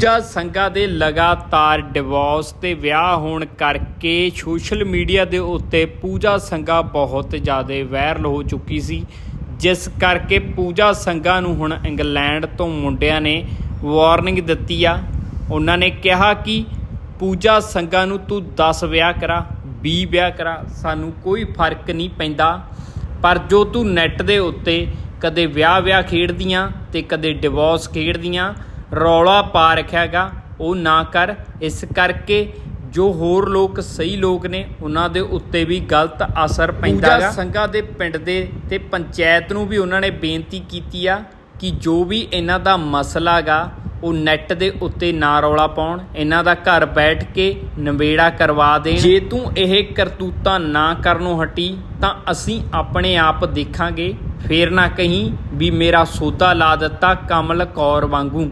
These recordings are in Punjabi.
ਪੂਜਾ ਸੰਘਾ ਦੇ ਲਗਾਤਾਰ ਡਿਵੋਰਸ ਤੇ ਵਿਆਹ ਹੋਣ ਕਰਕੇ ਸੋਸ਼ਲ ਮੀਡੀਆ ਦੇ ਉੱਤੇ ਪੂਜਾ ਸੰਘਾ ਬਹੁਤ ਜ਼ਿਆਦਾ ਵਾਇਰਲ ਹੋ ਚੁੱਕੀ ਸੀ, ਜਿਸ ਕਰਕੇ ਪੂਜਾ ਸੰਘਾ ਨੂੰ ਹੁਣ ਇੰਗਲੈਂਡ ਤੋਂ ਮੁੰਡਿਆਂ ਨੇ ਵਾਰਨਿੰਗ ਦਿੱਤੀ ਆ। ਉਹਨਾਂ ਨੇ ਕਿਹਾ ਕਿ ਪੂਜਾ ਸੰਘਾ ਨੂੰ ਤੂੰ 10 ਵਿਆਹ ਕਰਾ 20 ਵਿਆਹ ਕਰਾ, ਸਾਨੂੰ ਕੋਈ ਫ਼ਰਕ ਨਹੀਂ ਪੈਂਦਾ। ਪਰ ਜੋ ਤੂੰ ਨੈੱਟ ਦੇ ਉੱਤੇ ਕਦੇ ਵਿਆਹ ਵਿਆਹ ਖੇਡਦੀਆਂ ਤੇ ਕਦੇ ਡਿਵੋਰਸ ਖੇਡਦੀਆਂ ਰੌਲਾ ਪਾ ਰੱਖਿਆਗਾ ਉਹ ਨਾ ਕਰ। ਇਸ ਕਰਕੇ ਜੋ ਹੋਰ ਲੋਕ ਸਹੀ ਲੋਕ ਨੇ ਉਹਨਾਂ ਦੇ ਉੱਤੇ ਵੀ ਗਲਤ ਅਸਰ ਪੈਂਦਾ ਹੈ ਸੰਘਾ ਦੇ ਪਿੰਡ ਦੇ ਤੇ ਪੰਚਾਇਤ ਨੂੰ ਵੀ ਉਹਨਾਂ ਨੇ ਬੇਨਤੀ ਕੀਤੀ ਆ ਕਿ ਜੋ ਵੀ ਇਹਨਾਂ ਦਾ ਮਸਲਾ ਗਾ ਉਹ ਨੈੱਟ ਦੇ ਉੱਤੇ ਨਾ ਰੌਲਾ ਪਾਉਣ। ਇਹਨਾਂ ਦਾ ਘਰ ਬੈਠ ਕੇ ਨਵੇੜਾ ਕਰਵਾ ਦੇਣ। ਜੇ ਤੂੰ ਇਹ ਕਰਤੂਤਾਂ ਨਾ ਕਰਨੋਂ ਹਟੀ ਤਾਂ ਅਸੀਂ ਆਪਣੇ ਆਪ ਦੇਖਾਂਗੇ। ਫੇਰ ਨਾ ਕਹੀਂ ਵੀ ਮੇਰਾ ਸੋਦਾ ਲਾ ਦਿੱਤਾ ਕਮਲ ਕੌਰ ਵਾਂਗੂ।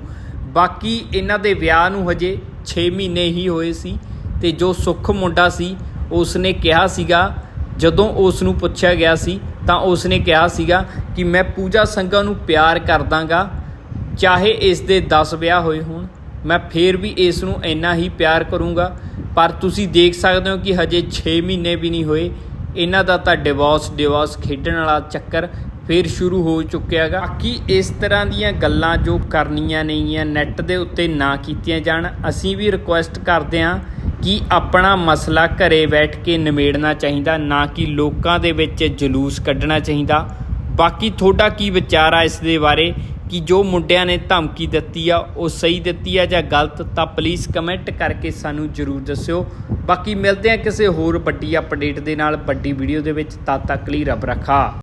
ਬਾਕੀ ਇਹਨਾਂ ਦੇ ਵਿਆਹ ਨੂੰ ਹਜੇ 6 ਮਹੀਨੇ ਹੀ ਹੋਏ ਸੀ ਤੇ ਜੋ ਸੁੱਖ ਮੁੰਡਾ ਸੀ ਉਸ ਨੇ ਕਿਹਾ ਸੀਗਾ, ਜਦੋਂ ਉਸ ਨੂੰ ਪੁੱਛਿਆ ਗਿਆ ਸੀ, ਤਾਂ ਉਸ ਨੇ ਕਿਹਾ ਸੀਗਾ ਕਿ ਮੈਂ ਪੂਜਾ ਸੰਘਾ ਨੂੰ ਪਿਆਰ ਕਰਦਾਗਾ, ਚਾਹੇ ਇਸ ਦੇ 10 ਵਿਆਹ ਹੋਏ ਹੋਣ, ਮੈਂ ਫੇਰ ਵੀ ਇਸ ਨੂੰ ਇੰਨਾ ਹੀ ਪਿਆਰ ਕਰੂੰਗਾ। ਪਰ ਤੁਸੀਂ ਦੇਖ ਸਕਦੇ ਹੋ ਕਿ ਹਜੇ 6 ਮਹੀਨੇ ਵੀ ਨਹੀਂ ਹੋਏ, ਇਹਨਾਂ ਦਾ ਤਾਂ ਡਿਵੋਰਸ ਡਿਵੋਰਸ ਖੇਡਣ ਵਾਲਾ ਚੱਕਰ ਫੇਰ ਸ਼ੁਰੂ ਹੋ ਚੁੱਕਿਆ ਹੈਗਾ ਬਾਕੀ ਇਸ ਤਰ੍ਹਾਂ ਦੀਆਂ ਗੱਲਾਂ ਜੋ ਕਰਨੀਆਂ ਨਹੀਂਆਂ ਨੈੱਟ ਦੇ ਉੱਤੇ ਨਾ ਕੀਤੀਆਂ ਜਾਣ, ਅਸੀਂ ਵੀ ਰਿਕੁਐਸਟ ਕਰਦੇ ਹਾਂ ਕਿ ਆਪਣਾ ਮਸਲਾ ਘਰੇ ਬੈਠ ਕੇ ਨਿਮੇੜਨਾ ਚਾਹੀਦਾ, ਨਾ ਕਿ ਲੋਕਾਂ ਦੇ ਵਿੱਚ ਜਲੂਸ ਕੱਢਣਾ ਚਾਹੀਦਾ। ਬਾਕੀ ਤੁਹਾਡਾ ਕੀ ਵਿਚਾਰ ਆ ਇਸ ਦੇ ਬਾਰੇ? ਕਿ ਜੋ ਮੁੰਡਿਆਂ ਨੇ ਧਮਕੀ ਦਿੱਤੀ ਆ, ਉਹ ਸਹੀ ਦਿੱਤੀ ਆ ਜਾਂ ਗਲਤ, ਤਾਂ ਪਲੀਜ਼ ਕਮੈਂਟ ਕਰਕੇ ਸਾਨੂੰ ਜਰੂਰ ਦੱਸਿਓ। ਬਾਕੀ ਮਿਲਦੇ ਆ ਕਿਸੇ ਹੋਰ ਵੱਡੀ ਅਪਡੇਟ ਦੇ ਨਾਲ, ਵੱਡੀ ਵੀਡੀਓ ਦੇ ਵਿੱਚ, ਤਦ ਤੱਕ ਲਈ ਰੱਬ ਰੱਖਾ।